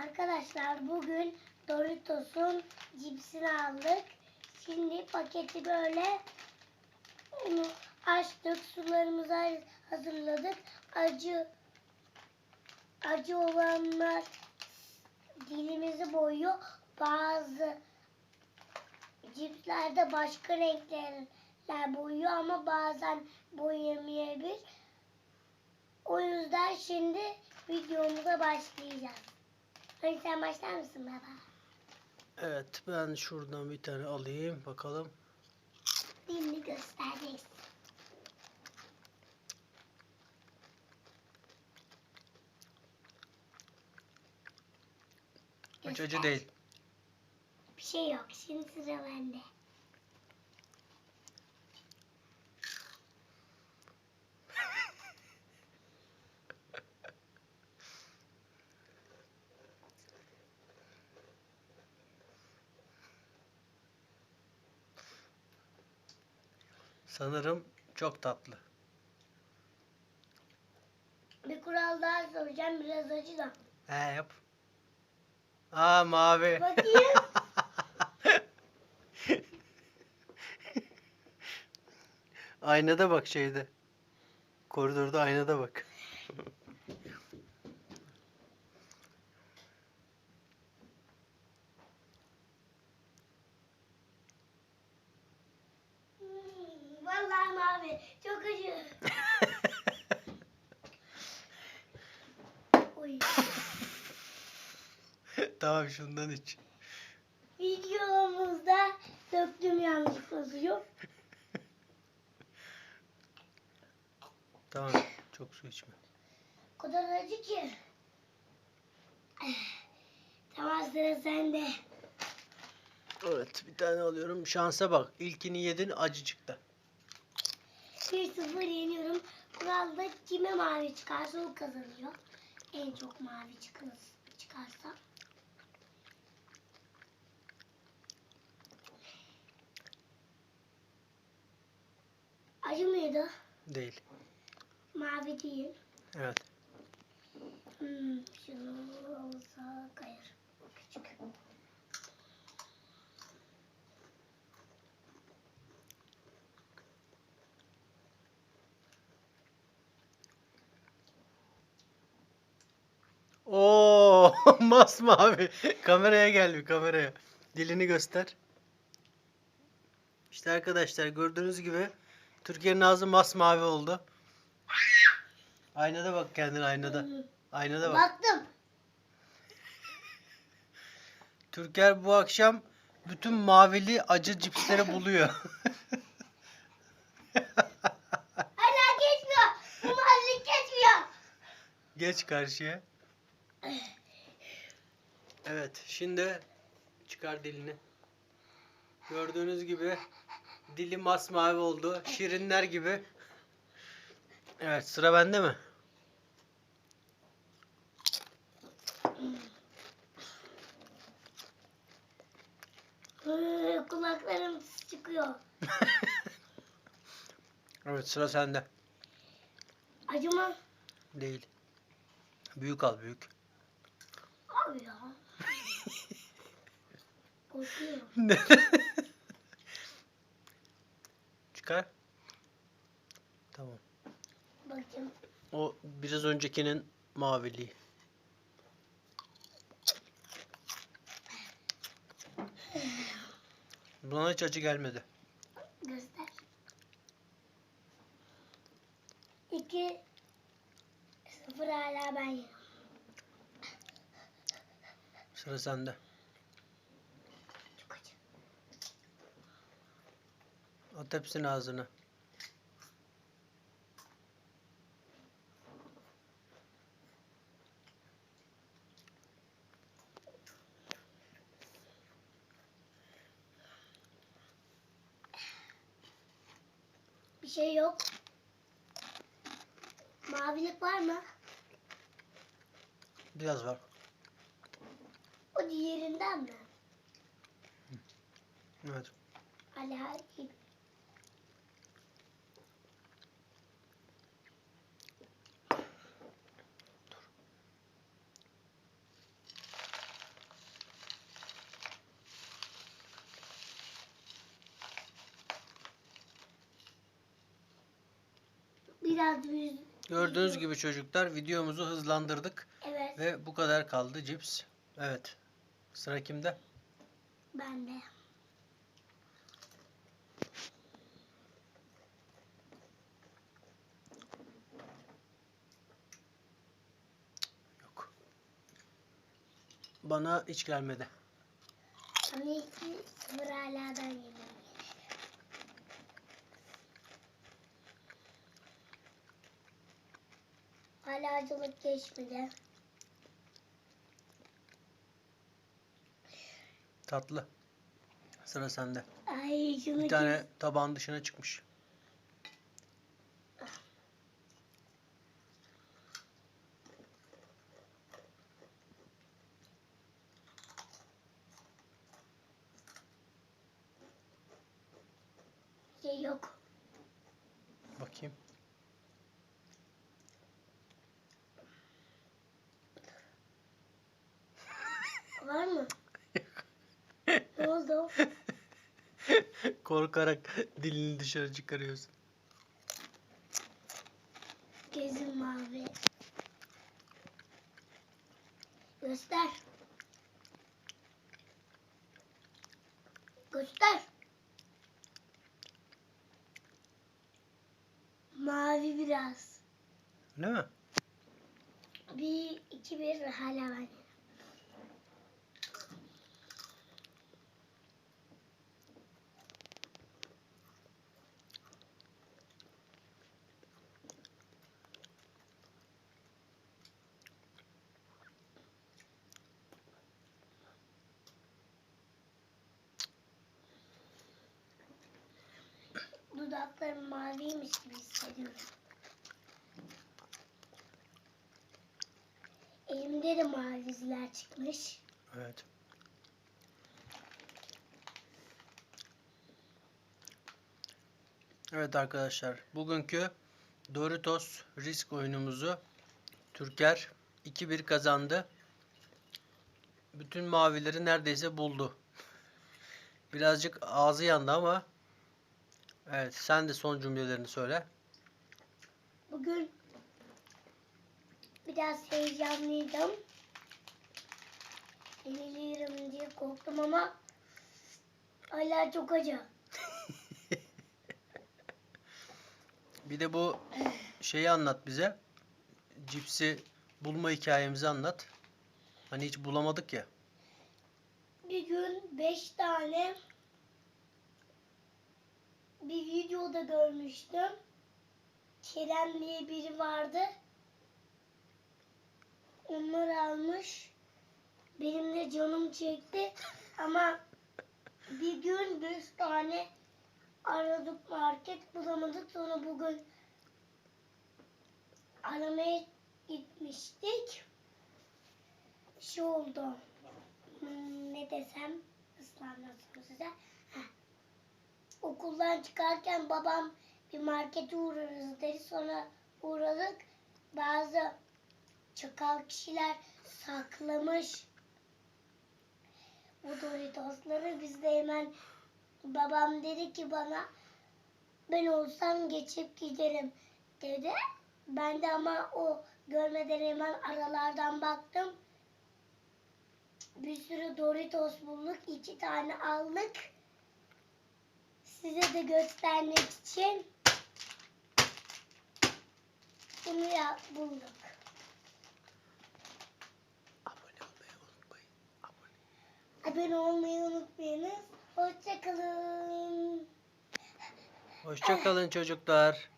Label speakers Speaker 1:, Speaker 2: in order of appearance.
Speaker 1: Arkadaşlar bugün Doritos'un cipsini aldık. Şimdi paketi böyle onu açtık. Sularımızı hazırladık. Acı acı olanlar dilimizi boyuyor. Bazı cipslerde başka renklerler boyuyor ama bazen boyamayabilir. O yüzden şimdi videomuza başlayacağız. Hani sen başlar mısın baba?
Speaker 2: Evet ben şuradan bir tane alayım bakalım.
Speaker 1: Dilini göstereceksin.
Speaker 2: Hiç
Speaker 1: Göster.
Speaker 2: acı değil.
Speaker 1: Bir şey yok. Şimdi sıra bende.
Speaker 2: Sanırım çok tatlı.
Speaker 1: Bir kural daha soracağım. Biraz acı da.
Speaker 2: He yap. Aa mavi.
Speaker 1: Bakayım.
Speaker 2: aynada bak şeyde. Koridorda aynada bak.
Speaker 1: Hmm, Vallahi mavi. Çok acı. Oy.
Speaker 2: Tamam şundan iç.
Speaker 1: Videomuzda döktüm yanlışlıkla suyu.
Speaker 2: Tamam çok su içme.
Speaker 1: O kadar acı ki. Tamam sıra sende.
Speaker 2: Evet bir tane alıyorum. Şansa bak. İlkini yedin acı çıktı.
Speaker 1: 1-0 yeniyorum. Kuralda kime mavi çıkarsa o kazanıyor. En çok mavi çıkarsa. Acı mıydı?
Speaker 2: Değil.
Speaker 1: Mavi değil.
Speaker 2: Evet.
Speaker 1: Hmm, şunu olsa kayır. Küçük.
Speaker 2: Oo, masmavi. Kameraya gel bir kameraya. Dilini göster. İşte arkadaşlar gördüğünüz gibi Türkiye'nin ağzı masmavi oldu. Aynada bak kendine aynada. Aynada bak.
Speaker 1: Baktım.
Speaker 2: Türker bu akşam bütün mavili acı cipsleri buluyor.
Speaker 1: Hala geçmiyor. Bu mavi geçmiyor.
Speaker 2: Geç karşıya. Evet, şimdi çıkar dilini. Gördüğünüz gibi dili masmavi oldu. Şirinler gibi. Evet, sıra bende mi?
Speaker 1: Hı, Kulaklarım çıkıyor.
Speaker 2: Evet, sıra sende.
Speaker 1: Acı mı?
Speaker 2: Değil. Büyük al, büyük.
Speaker 1: Abi ya. Korkuyorum.
Speaker 2: Çıkar. Tamam.
Speaker 1: Bakayım.
Speaker 2: O biraz öncekinin maviliği. Buna hiç acı gelmedi.
Speaker 1: Göster. İki sıfır hala ben yerim.
Speaker 2: Sıra sende. At hepsini ağzına.
Speaker 1: Şey yok. Mavilik var mı?
Speaker 2: Biraz var.
Speaker 1: O diğerinden mi?
Speaker 2: Evet.
Speaker 1: Hala biraz.
Speaker 2: Gördüğünüz gibi çocuklar videomuzu hızlandırdık
Speaker 1: Evet
Speaker 2: ve bu kadar kaldı cips. Evet. Sıra kimde?
Speaker 1: ben de.
Speaker 2: Yok. Bana hiç gelmedi.
Speaker 1: Ama iki sıfır haladan yedim. Hala acılık geçmedi.
Speaker 2: Tatlı. Sıra sende.
Speaker 1: Ay
Speaker 2: Bir tane tabağın dışına çıkmış.
Speaker 1: şey yok.
Speaker 2: Bakayım.
Speaker 1: Var mı? Ne oldu?
Speaker 2: Korkarak dilini dışarı çıkarıyorsun.
Speaker 1: Gözüm mavi. Göster. Göster. Mavi biraz.
Speaker 2: Öyle mi?
Speaker 1: Bir, iki, bir hala ben. Dudaklarım maviymiş gibi hissediyorum. Elimde de mavi izler çıkmış.
Speaker 2: Evet. Evet arkadaşlar, bugünkü Doritos risk oyunumuzu Türker 2-1 kazandı. Bütün mavileri neredeyse buldu. Birazcık ağzı yandı ama Evet, sen de son cümlelerini söyle.
Speaker 1: Bugün biraz heyecanlıydım. Yenilirim diye korktum ama hala çok acı.
Speaker 2: Bir de bu şeyi anlat bize. Cipsi bulma hikayemizi anlat. Hani hiç bulamadık ya.
Speaker 1: Bir gün beş tane bir videoda görmüştüm. Kerem diye biri vardı. Onları almış. Benim de canım çekti. Ama bir gün beş tane aradık market bulamadık. Sonra bugün aramaya gitmiştik. Şey oldu. Hmm, ne desem. Heh. Okuldan çıkarken babam bir markete uğrarız dedi. Sonra uğradık. Bazı çakal kişiler saklamış bu Doritosları. Biz de hemen babam dedi ki bana ben olsam geçip giderim dedi. Ben de ama o görmeden hemen aralardan baktım. Bir sürü Doritos bulduk. iki tane aldık. Size de göstermek için bunu ya bulduk.
Speaker 2: Abone olmayı unutmayın. Abone.
Speaker 1: Abone olmayı unutmayınız. Hoşçakalın.
Speaker 2: Hoşçakalın çocuklar.